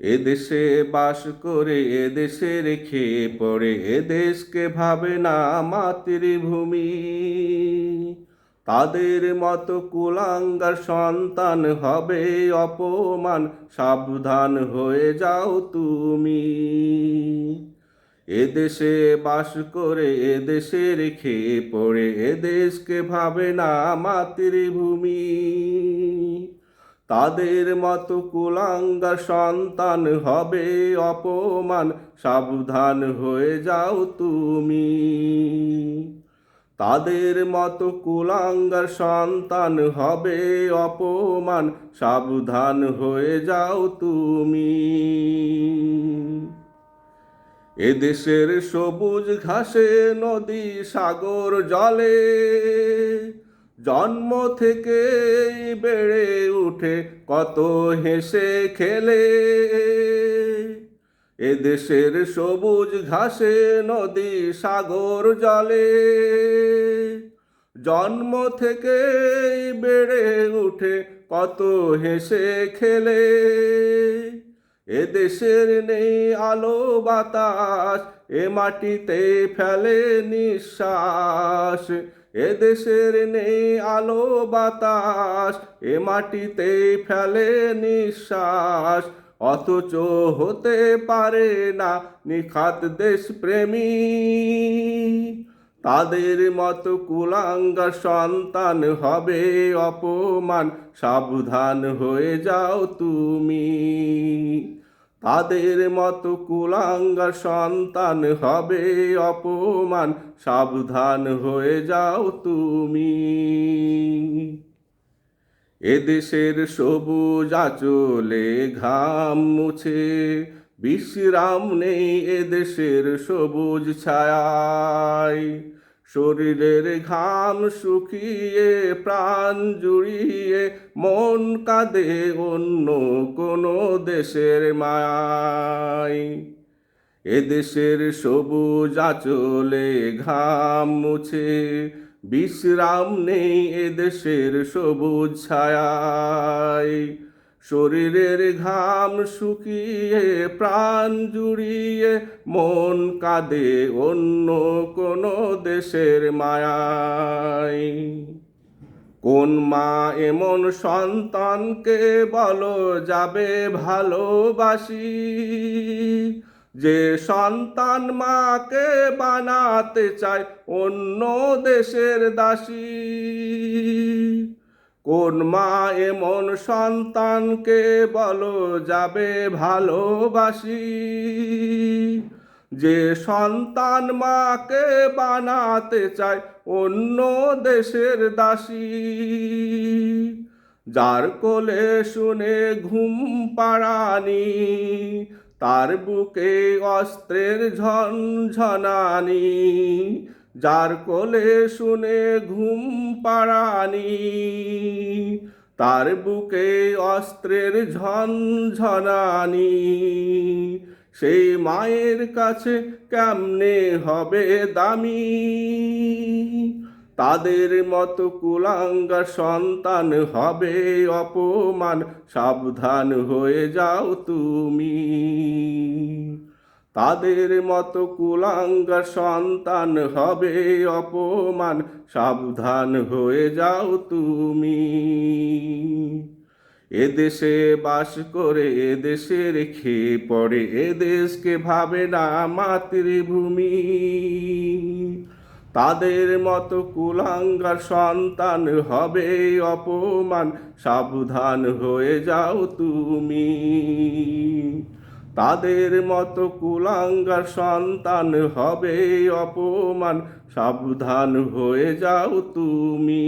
এদেশে বাস করে এদেশে রেখে পড়ে এদেশকে ভাবে না মাতৃভূমি। তাদের মতো কুলাঙ্গার সন্তান হবে অপমান, সাবধান হয়ে যাও তুমি। এদেশে বাস করে এদেশে রেখে পড়ে এদেশকে ভাবে না মাতৃভূমি। তাদের মতো কুলাঙ্গার সন্তান হবে অপমান। সাবধান হয়ে যাও তুমি। তাদের মতো কুলাঙ্গার সন্তান হবে অপমান। সাবধান হয়ে যাও তুমি। এদেশের সবুজ ঘাসে নদী সাগর জলে জন্ম থেকেই বেড়ে উঠে কত হেসে খেলে। এদেশের সবুজ ঘাসে নদী সাগর জলে। জন্ম থেকেই বেড়ে উঠে কত হেসে খেলে। এদেশের নেই আলো বাতাস, এ মাটিতে ফেলে নিঃশ্বাস। এ দেশের নেই আলো বাতাস, এ মাটিতে ফেলে নিঃশ্বাস। অথচ হতে পারে না নিখাত দেশপ্রেমী। তাদের মতো কুলাঙ্গার সন্তান হবে অপমান। সাবধান হয়ে যাও তুমি। তাদের মতো কুলাঙ্গার সন্তান হবে অপমান। সাবধান হয়ে যাও তুমি। এদেশের সবুজ আচলে ঘাম মুছে বিশ্রাম নেই এদেশের সবুজ ছায়ায়। শরীরের ঘাম শুকিয়ে, প্রাণ জুড়িয়ে, মন কাঁদে অন্য কোনো দেশের মায় এদেশের সবুজ আচলে ঘাম মুছে, বিশ্রাম নেই এদেশের সবুজ ছায়ায়। শরীরের ঘাম শুকিয়ে, প্রাণ জুড়িয়ে, মন কাঁদে অন্য কোনো দেশের মায়ায়। কোন মা এমন সন্তানকে বলো যাবে ভালোবাসি? যে সন্তান মাকে বানাতে চায় অন্য দেশের দাসী। কোন মা এমন সন্তানকে বলো যাবে ভালোবাসি? যে সন্তান মাকে বানাতে চায় অন্য দেশের দাসী। যার কোলে শুনে ঘুম পাড়ানি, তার বুকে অস্ত্রের ঝনঝনানি। যার কোলে শুনে ঘুম পাড়ানি, তার বুকে অস্ত্রের ঝনঝনানি, সেই মায়ের কাছে কেমনে হবে দামি? তাদের মতো কুলাঙ্গার সন্তান হবে অপমান, সাবধান হয়ে যাও তুমি। তাদের মতো কুলাঙ্গার সন্তান হবে অপমান। সাবধান হয়ে যাও তুমি। এদেশে বাস করে এদেশে রেখে পড়ে, এদেশকে ভাবে না মাতৃভূমি। তাদের মতো কুলাঙ্গার সন্তান হবে অপমান। সাবধান হয়ে যাও তুমি। তাদের মতো কুলাঙ্গার সন্তান হবে অপমান। সাবধান হয়ে যাও তুমি।